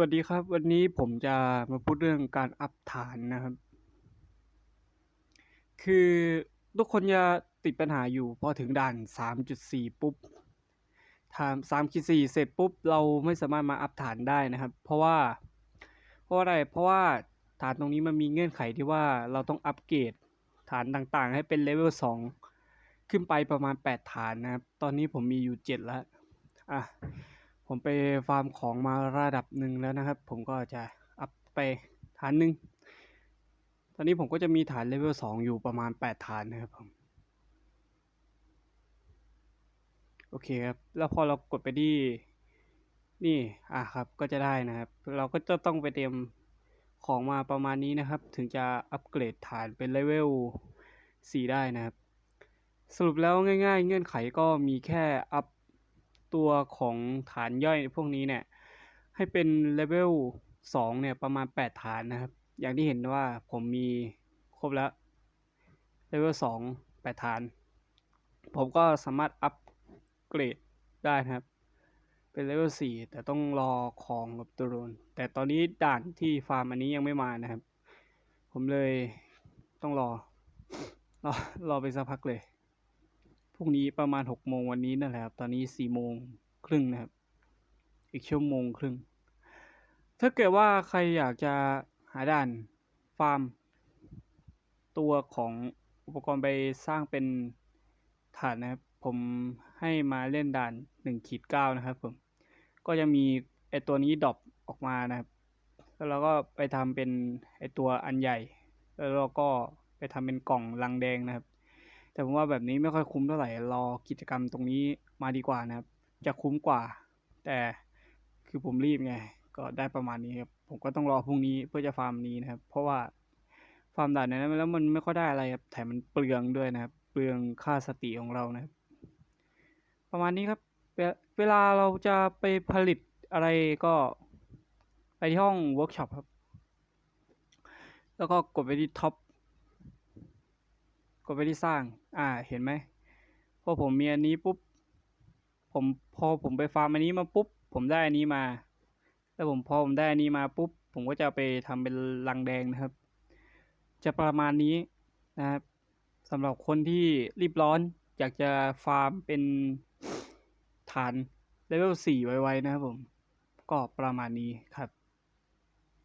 วัสดีครับ วันนี้ผมจะมาพูดเรื่องการอัพฐานนะครับ คือทุกคนจะติดปัญหาอยู่พอถึงด่าน 3.4 ปุ๊บทำ3.4เสร็จปุ๊บ เราไม่สามารถมาอัพฐานได้นะครับ เพราะว่า เพราะอะไรเพราะว่าฐานตรงนี้มันมีเงื่อนไขที่ว่าเราต้องอัปเกรดฐานต่างๆ ให้เป็นเลเวล2ขึ้นไปประมาณ 8 ฐานนะครับ ตอนนี้ผมมีอยู่ 7 แล้วอะ ผมไปฟาร์มของมาระดับหนึ่งแล้วนะครับ ผมก็จะอัพไปฐานหนึ่งตอนนี้ผมก็จะมีฐานเลเวลสองอยู่ประมาณแปดฐานนะครับผมโอเคครับ แล้วพอเรากดไปที่นี่อะครับก็จะได้นะครับ เราก็จะต้องไปเตรียมของมาประมาณนี้นะครับ ถึงจะอัปเกรดฐานเป็นเลเวลสี่ได้นะครับ สรุปแล้วง่าย ๆ เงื่อนไขก็มีแค่อัพ ตัวของฐานย่อยพวกนี้เนี่ย ให้เป็นเลเวลสองเนี่ยประมาณแปดฐานนะครับ อย่างที่เห็นว่าผมมีครบแล้วเลเวลสองแปดฐาน ผมก็สามารถอัปเกรดได้นะครับ เป็นเลเวลสี่แต่ต้องรอของกับตัวโดนแต่ตอนนี้ด่านที่ฟาร์มอันนี้ยังไม่มานะครับ ผมเลยต้องรอรอรอไปสักพักเลย พรุ่งนี้ประมาณหกโมงวันนี้นั่นแหละครับ ตอนนี้สี่โมงครึ่งนะครับ อีกชั่วโมงครึ่ง ถ้าเกิดว่าใครอยากจะหาด่านฟาร์ม ตัวของอุปกรณ์ไปสร้างเป็นฐานนะครับ ผมให้มาเล่นด่านหนึ่งขีดเก้านะครับผม ก็จะมีไอตัวนี้ดรอปออกมานะครับ แล้วเราก็ไปทำเป็นไอตัวอันใหญ่ แล้วเราก็ไปทำเป็นกล่องลังแดงนะครับ แต่ผมว่าแบบนี้ไม่ค่อยคุ้มเท่าไหร่รอกิจกรรมตรงนี้มาดีกว่านะครับ จะคุ้มกว่า แต่คือผมรีบไง ก็ได้ประมาณนี้ครับ ผมก็ต้องรอพรุ่งนี้เพื่อจะฟาร์มนี้นะครับ เพราะว่าฟาร์มด่านนั้นแล้วมันไม่ค่อยได้อะไรครับแถมมันเปลืองด้วยนะครับ เปลืองค่าสติของเรานะครับ ประมาณนี้ครับ เวเวลาเราจะไปผลิตอะไรก็ไปที่ห้องเวิร์กช็อปครับ แล้วก็กดไปที่ท็อป กดไปที่สร้าง อ่า เห็นไหมพอผมมีอันนี้ปุ๊บ ผมพอผมไปฟาร์มอันนี้มาปุ๊บ ผมได้อันนี้มา แล้วผมพอผมได้อันนี้มาปุ๊บ ผมก็จะไปทำเป็นลังแดงนะครับ จะประมาณนี้นะครับสำหรับคนที่รีบร้อน อยากจะฟาร์มเป็นฐานเลเวลสี่ไวๆนะครับผม ก็ประมาณนี้ครับ